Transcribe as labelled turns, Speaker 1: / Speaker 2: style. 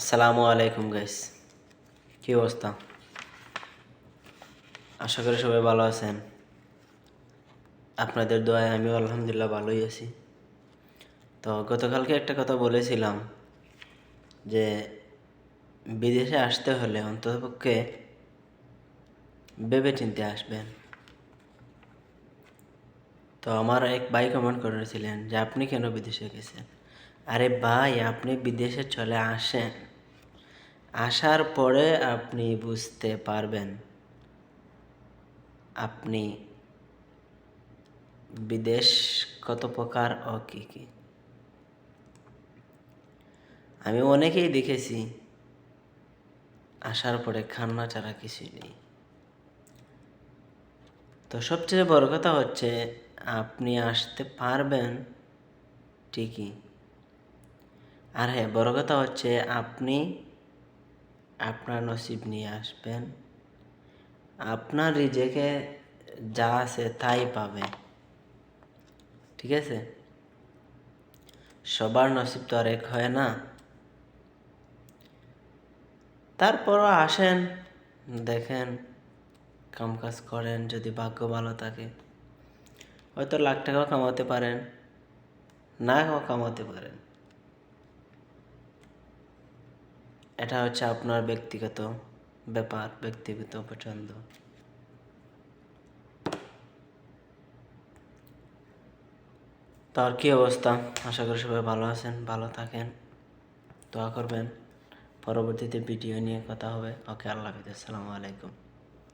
Speaker 1: আসসালামু আলাইকুম গাইস কি অবস্থা? আশা করি সবাই ভালো আছেন। আপনাদের দোয়ায় আমিও আলহামদুলিল্লাহ ভালোই আছি। তো গতকালকে একটা কথা বলেছিলাম যে, বিদেশে আসতে হলে অন্ততপক্ষে ভেবে চিনতে আসবেন। তো আমার এক ভাই কমেন্ট করেছিলেন যে, আপনি কেন বিদেশে গেছেন? আরে ভাই, আপনি বিদেশে চলে আসেন। আসার পরে আপনি বুঝতে পারবেন। আপনি বিদেশ কত প্রকার ও কী কী। আমি অনেকেই দেখেছি, আসার পরে খান্না ছাড়া কিছুই নেই। তো সবচেয়ে বড় কথা হচ্ছে, আপনি আসতে পারবেন ঠিকই। আর হ্যাঁ বড় কথা হচ্ছে আপনি আপনার নসিব নিয়ে আসবেন। আপনার রিজেকে যা আছে তাই পাবে ঠিক আছে? সবার নসিব তো আর এক হয় না। তারপরও আসেন, দেখেন, কামকাজ করেন, যদি ভাগ্য ভালো থাকে। হয়তো লাখ টাকাও কামাতে পারেন, না কামাতে পারেন। এটা হচ্ছে আপনার ব্যক্তিগত ব্যাপার, ব্যক্তিগত পছন্দ। তার কি অবস্থা? আশা করি সবাই ভালো আছেন, ভালো থাকেন। দোয়া করবেন। পরবর্তীতে ভিডিও নিয়ে কথা হবে। ওকে, আল্লাহ হাফিজ। আসসালামু আলাইকুম।